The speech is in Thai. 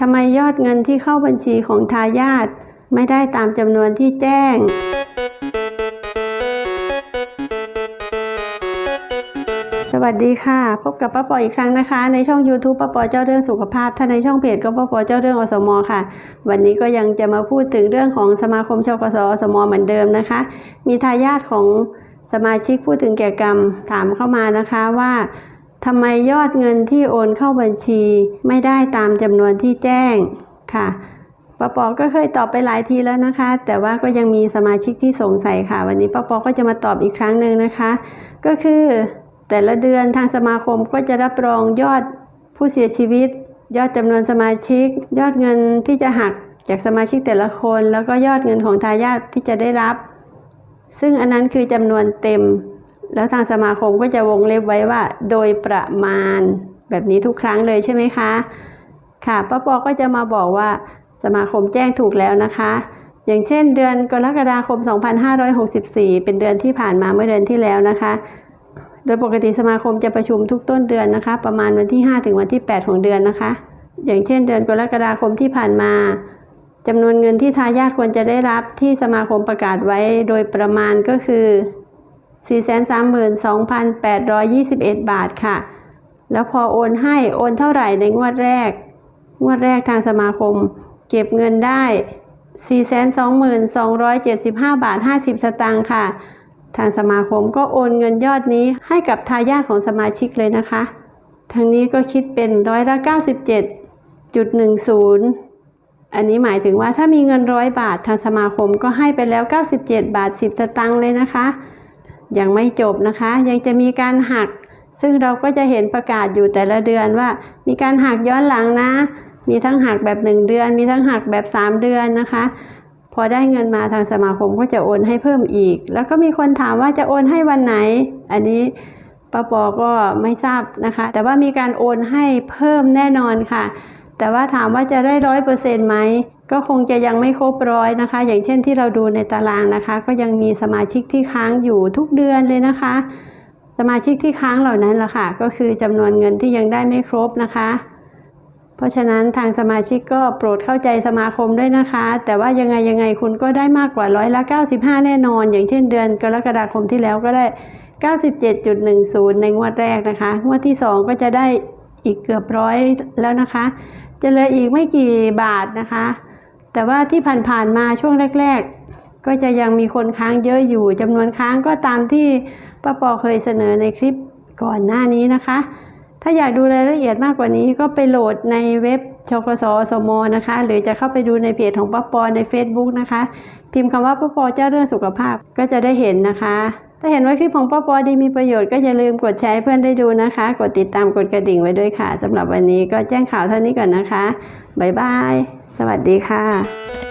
ทำไมยอดเงินที่เข้าบัญชีของทายาทไม่ได้ตามจำนวนที่แจ้ง สวัสดีค่ะ พบกับป้าปออีกครั้งนะคะ ในช่อง YouTube ป้าปอเจ้าเรื่องสุขภาพ ถ้าในช่องเพจก็ป้าปอเจ้าเรื่องอสมอค่ะ วันนี้ก็ยังจะมาพูดถึงเรื่องของสมาคมชกสอสมอเหมือนเดิมนะคะ มีทายาทของสมาชิกพูดถึงแก่กรรมถามเข้ามานะคะว่า ทำไมยอดเงินที่โอนเข้าบัญชีไม่ได้ตามจำนวนที่แจ้งค่ะป้าปอก็เคยตอบไปหลายทีแล้วนะคะ แต่ว่าก็ยังมีสมาชิกที่สงสัยค่ะ วันนี้ป้าปอก็จะมาตอบอีกครั้งหนึ่งนะคะ ก็คือแต่ละเดือนทางสมาคมก็จะรับรองยอดผู้เสียชีวิต ยอดจำนวนสมาชิก ยอดเงินที่จะหักจากสมาชิกแต่ละคน แล้วก็ยอดเงินของทายาทที่จะได้รับ ซึ่งอันนั้นคือจำนวนเต็ม แล้วทางสมาคมก็จะวงเล็บไว้ว่า โดยประมาณแบบนี้ทุกครั้งเลยใช่ไหมคะ ค่ะป้าปอก็จะมาบอกว่าสมาคมแจ้งถูกแล้วนะคะ อย่างเช่นเดือนกรกฎาคม 2564 เป็นเดือนที่ผ่านมาเมื่อเดือนที่แล้วนะคะ โดยปกติสมาคมจะประชุมทุกต้นเดือนนะคะ ประมาณวันที่ 5 ถึงวันที่ 8 ของเดือนนะคะ อย่างเช่นเดือนกรกฎาคมที่ผ่านมาจำนวนเงินที่ทายาทควรจะได้รับที่สมาคมประกาศไว้โดยประมาณก็คือ 432,821 บาทค่ะ แล้วพอโอนให้โอนเท่าไหร่ในงวดแรก งวดแรกทางสมาคม เก็บเงินได้ 422,275 บาท 50 สตางค์ค่ะ ทางสมาคมก็โอนเงินยอดนี้ให้กับทายาทของสมาชิกเลยนะคะ ทางนี้ก็คิดเป็นร้อยละ97.10อันนี้หมายถึงว่าถ้ามีเงินร้อยบาททางสมาคมก็ให้ไปแล้ว 97 บาท 10สตางค์เลยนะคะ ยังไม่จบนะคะ ยังจะมีการหัก ซึ่งเราก็จะเห็นประกาศอยู่แต่ละเดือนว่า มีการหักย้อนหลังนะ มีทั้งหักแบบ 1 เดือน มีทั้งหักแบบ 3 เดือนนะคะ พอได้เงินมาทางสมาคมก็จะโอนให้เพิ่มอีก แล้วก็มีคนถามว่าจะโอนให้วันไหน อันนี้ป้าปอก็ไม่ทราบนะคะ แต่ว่ามีการโอนให้เพิ่มแน่นอนค่ะ แต่ว่าถามว่าจะได้ร้อยเปอร์เซ็นต์ไหมก็คงจะยังไม่ครบร้อยนะคะ อย่างเช่นที่เราดูในตารางนะคะ ก็ยังมีสมาชิกที่ค้างอยู่ทุกเดือนเลยนะคะ สมาชิกที่ค้างเหล่านั้นล่ะค่ะ ก็คือจำนวนเงินที่ยังได้ไม่ครบนะคะ เพราะฉะนั้นทางสมาชิกก็โปรดเข้าใจสมาคมด้วยนะคะ แต่ว่ายังไงยังไงคุณก็ได้มากกว่าร้อยละ95 แน่นอน อย่างเช่นเดือนกรกฎาคมที่แล้วก็ได้ 97.10 ในงวดแรกนะคะ งวดที่ 2 ก็จะได้ อีกเกือบร้อยแล้วนะคะ จะเหลืออีกไม่กี่บาทนะคะ แต่ว่าที่ผ่านๆมาช่วงแรก ๆ ก็จะยังมีคนค้างเยอะอยู่จำนวนค้างก็ตามที่ป้าปอเคยเสนอในคลิปก่อนหน้านี้นะคะ ถ้าอยากดูรายละเอียดมากกว่านี้ก็ไปโหลดในเว็บชกสสมนะคะ หรือจะเข้าไปดูในเพจของป้าปอใน Facebook นะคะ พิมพ์คำว่าป้าปอเจ้าเรื่องสุขภาพก็จะได้เห็นนะคะ ถ้าเห็นว่าคลิปของป้าปอดีมีประโยชน์ก็อย่าลืมกดแชร์ให้เพื่อนได้ดูนะคะ กดติดตามกดกระดิ่งไว้ด้วยค่ะสำหรับวันนี้ก็แจ้งข่าวเท่านี้ก่อนนะคะบ๊ายบาย สวัสดีค่ะ